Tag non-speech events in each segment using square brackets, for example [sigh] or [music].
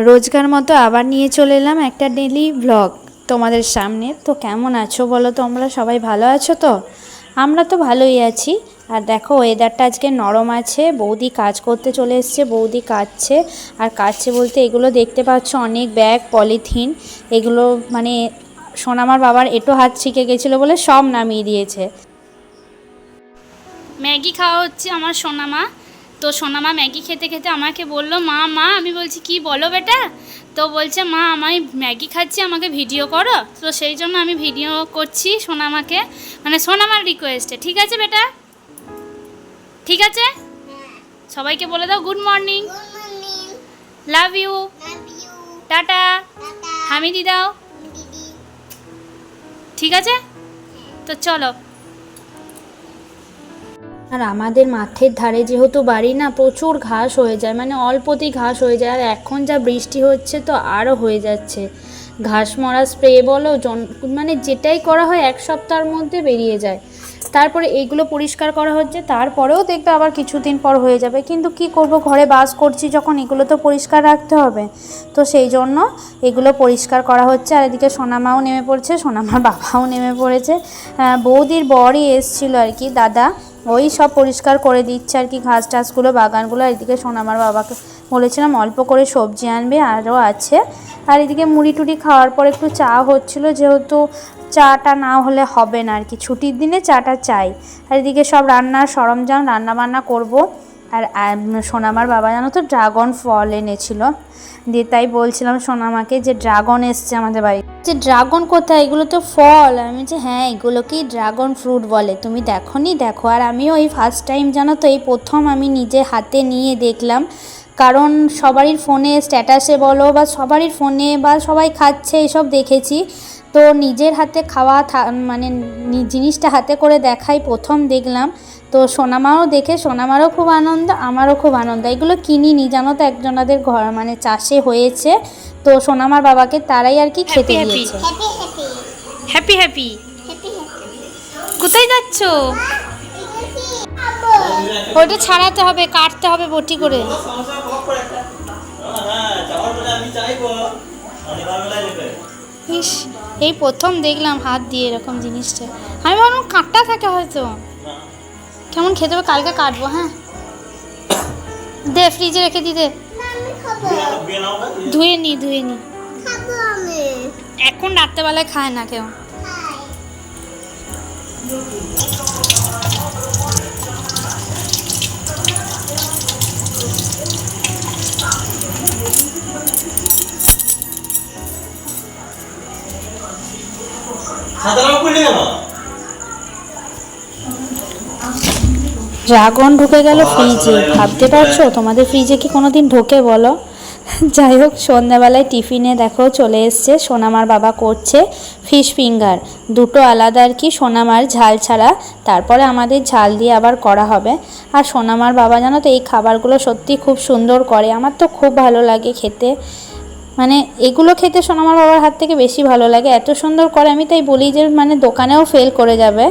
রোজকার মতো আবার নিয়ে চলে এলাম একটা ডেলি ব্লগ তোমাদের সামনে। তো কেমন আছো বলো তোমরা? সবাই ভালো আছো তো? আমরা তো ভালোই আছি। আর দেখো ওয়েদারটা আজকে নরম আছে। বৌদি কাজ করতে চলে এসছে, বৌদি কাচ্ছে আর কাটছে বলতে এগুলো দেখতে পাচ্ছ অনেক ব্যাগ, পলিথিন। এগুলো মানে সোনামার বাবার এটো হাত শিখে গেছিল বলে সব নামিয়ে দিয়েছে। ম্যাগি খাওয়া হচ্ছে আমার সোনামা। তো সোনামা ম্যাগি খেতে খেতে আমাকে বলল মা মা আমি বলছি কি বলো বেটা? তো বলছে মা আমি ম্যাগি খাচ্ছি আমাকে ভিডিও করো। তো সেই জন্য আমি ভিডিও করছি সোনামাকে মানে সোনামার রিকোয়েস্টে ঠিক আছে বেটা? ঠিক আছে? সবাইকে বলে দাও good morning love you tata. Hamidi দাও ঠিক আছে? তো চলো। আর আমাদের মাঠের ধারে যেহেতু বাড়ি না, প্রচুর ঘাস হয়ে যায় মানে অল্পতেই ঘাস হয়ে যায়। আর এখন যা বৃষ্টি হচ্ছে তো আরও হয়ে যাচ্ছে। ঘাস মরা স্প্রে বলো মানে যেটাই করা হয় এক সপ্তাহের মধ্যে বেরিয়ে যায়। তারপরে এইগুলো পরিষ্কার করা হচ্ছে, তারপরেও দেখবে আবার কিছুদিন পর হয়ে যাবে। কিন্তু কি করব, ঘরে বাস করছি যখন, এগুলো তো পরিষ্কার রাখতে হবে। তো সেই জন্য এগুলো পরিষ্কার করা হচ্ছে। আর এদিকে সোনামাও নেমে পড়ছে, সোনামার বাবাও নেমে পড়েছে। বৌদির বরই এসছিল আর কি, দাদা। ওই সব পরিষ্কার করে দিচ্ছে আর কি, ঘাস টাসগুলো, বাগানগুলো। এদিকে আমার বাবাকে বলেছিলাম অল্প করে সবজি আনবে, আরও আছে। আর এদিকে মুড়ি টুড়ি খাওয়ার পর একটু চা হচ্ছিল, যেহেতু চাটা না হলে হবে না আর কি। ছুটির দিনে চাটা চাই। আর এদিকে সব রান্নার সরঞ্জাম রান্না বান্না করব। আর সোনামার বাবা জানো তো ড্রাগন ফল এনেছিল। দিয়ে তাই বলছিলাম সোনামাকে যে ড্রাগন এসছে আমাদের বাড়ি। যে ড্রাগন কোথায়? এগুলো তো ফল। আমি যে হ্যাঁ এগুলোকেই ড্রাগন ফ্রুট বলে। তুমি দেখো নি দেখো। আর আমিও ওই ফার্স্ট টাইম জানো তো, এই প্রথম আমি নিজে হাতে নিয়ে দেখলাম। কারণ সবারই ফোনে স্ট্যাটাসে বলো বা সবারই ফোনে বা সবাই খাচ্ছে, এসব দেখেছি। তো নিজের হাতে খাওয়া থা- মানে নি- জিনিসটা হাতে করে দেখাই প্রথম দেখলাম। তো সোনামাও দেখে সোনামারও খুব আনন্দ আমারও খুব আনন্দ। এগুলো কিনিনি জানো তো একজনাদের ঘর মানে চাষে হয়েছে। তো সোনামার বাবাকে তারাই আর কি খেতে Happy, happy. দিয়েছে হ্যাপি হ্যাপি কোথায় যাচ্ছ? ওটা ছাড়াতে হবে কাটতে হবে বটি করে। ইস। এই প্রথম দেখলাম হাত দিয়ে এরকম জিনিসটা। আমি ভাবলাম কাঁটা থাকে হয়তো। কেমন খেতে হবে? কালকে কাটবো হ্যাঁ? দে ফ্রিজে রেখে দিতে ধুয়ে নি ধুয়ে নি। এখন রাত্রেবেলায় খায় না কেউ। ড্রাগন ঢুকে গেল ফ্রিজে। ভাবতে পারছ? তোমাদের ফ্রিজে কি কোনোদিন ঢোকে বলো? [laughs] যাই হোক, সন্ধ্যাবেলায় টিফিনে দেখো চলে এসছে সোনামার বাবা করছে ফিশ ফিঙ্গার। দুটো আলাদা আর কি, সোনামার ঝাল ছাড়া। তারপরে আমাদের ঝাল দিয়ে আবার করা হবে। আর সোনামার বাবা জানো তো, এই খাবারগুলো সত্যি খুব সুন্দর করে। আমার তো খুব ভালো লাগে খেতে। মানে এগুলো খেতে সোনামার বাবার হাত থেকে বেশি ভালো লাগে। এত সুন্দর করে আমি তাই বলি যে মানে দোকানেও ফেল করে যাবে।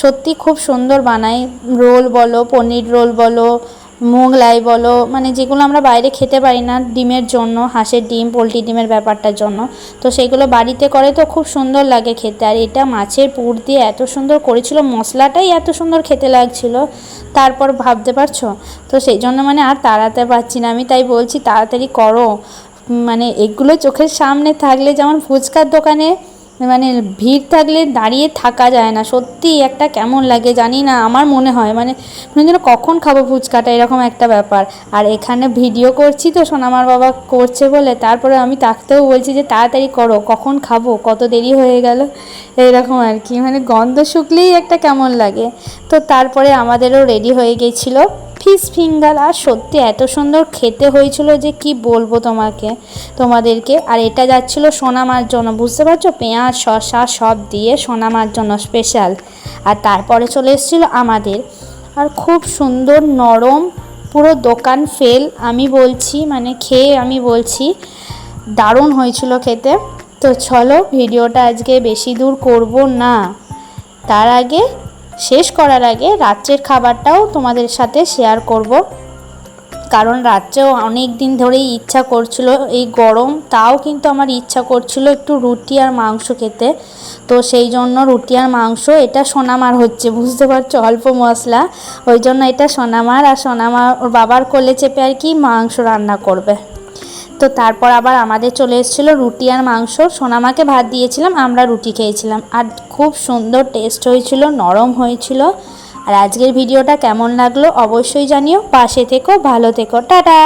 সত্যি খুব সুন্দর বানায়। রোল বলো, পনির রোল বলো, মোগলাই বলো মানে যেগুলো আমরা বাইরে খেতে পারি না ডিমের জন্য, হাঁসের ডিম পোলট্রি ডিমের ব্যাপারটার জন্য। তো সেগুলো বাড়িতে করে তো খুব সুন্দর লাগে খেতে। আর এটা মাছের পুর দিয়ে এত সুন্দর করেছিল, মশলাটাই এত সুন্দর খেতে লাগছিল। তারপর ভাবতে পারছ? তো সেই জন্য মানে আর তাড়াতে পারছি না। আমি তাই বলছি, তাড়াতাড়ি করো। মানে এগুলো চোখের সামনে থাকলে, যেমন ফুচকার দোকানে মানে ভিড় থাকলে দাঁড়িয়ে থাকা যায় না। সত্যি একটা কেমন লাগে জানি না, আমার মনে হয়। মানে মনে যেন কখন খাব ফুচকাটা, এরকম একটা ব্যাপার। আর এখানে ভিডিও করছি তো, সোনামার বাবা করছে বলে, তারপরে আমি তাকতেও বলছি যে, তাড়াতাড়ি করো, কখন খাব, কত দেরি হয়ে গেল? এইরকম আর কি। মানে গন্ধ শুকলেই একটা কেমন লাগে। তো তারপরে আমাদেরও রেডি হয়ে গেছিল। ফিশ ফিঙ্গার আর সত্যি এত সুন্দর খেতে হয়েছিল যে কি বলব তোমাকে, তোমাদেরকে। আর এটা যাচ্ছিল সোনামার জন্য, বুঝতে পারছ? পেঁয়াজ, শসা সব দিয়ে সোনামার জন্য স্পেশাল আর তারপরে চলে এসেছিল আমাদের। আর খুব সুন্দর নরম পুরো দোকান ফেল, আমি বলছি মানে খেয়ে আমি বলছি, দারুণ হয়েছিল খেতে। তো চলো, ভিডিওটা আজকে বেশি দূর করব না। তার আগে শেষ করার আগে রাত্রের খাবারটাও তোমাদের সাথে শেয়ার করব। কারণ রাত্রেও অনেক দিন ধরেই ইচ্ছা করছিল এই গরম, তাও কিন্তু আমার ইচ্ছা করছিল একটু রুটি আর মাংস খেতে। তো সেই জন্য রুটি আর মাংস, এটা সোনামার হচ্ছে, বুঝতে পারছ? অল্প মশলা। ওই জন্য এটা সোনামার, আর সোনামার বাবার কোলে চেপে আর কি মাংস রান্না করবে। তো তারপর আবার আমাদের চলে এসেছিল রুটি আর মাংস। সোনামাকে ভাত দিয়েছিলাম, আমরা রুটি খেয়েছিলাম। আর খুব সুন্দর টেস্ট হয়েছিল, নরম হয়েছিল। আর আজকের ভিডিওটা কেমন লাগল অবশ্যই জানিও। পাশে থেকো, ভালো থেকো, টাটা!